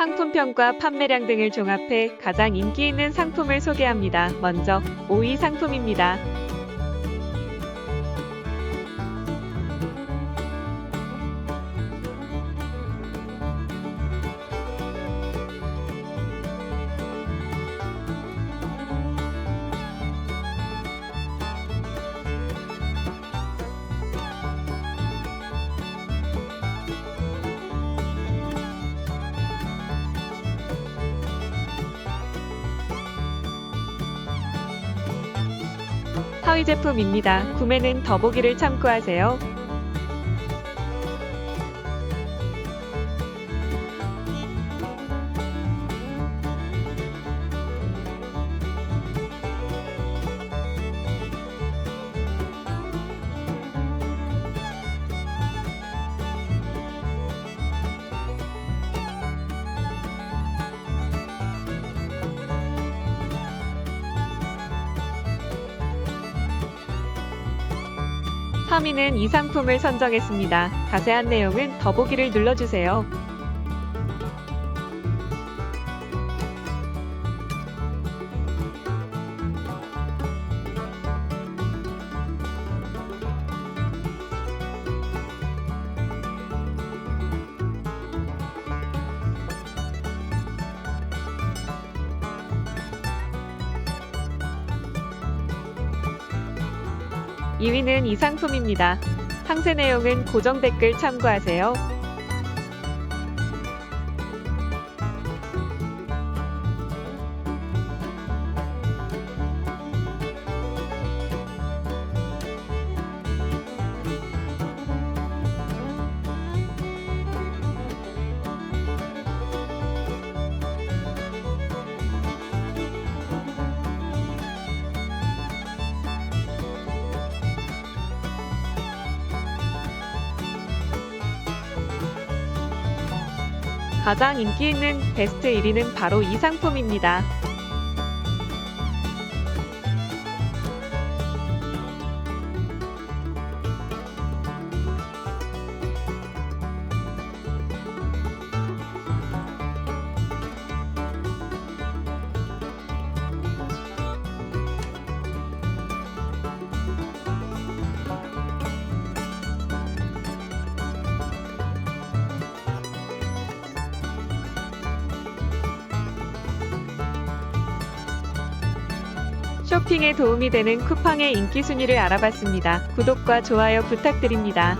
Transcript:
상품평과 판매량 등을 종합해 가장 인기 있는 상품을 소개합니다. 먼저 5위 상품입니다. 하위 제품입니다. 구매는 더보기를 참고하세요. 삼위는이 상품을 선정했습니다. 자세한 내용은 더보기를 눌러주세요. 이위는 이 상품입니다. 상세 내용은 고정 댓글 참고하세요. 가장 인기 있는 베스트 1위는 바로 이 상품입니다. 쇼핑에 도움이 되는 쿠팡의 인기 순위를 알아봤습니다. 구독과 좋아요 부탁드립니다.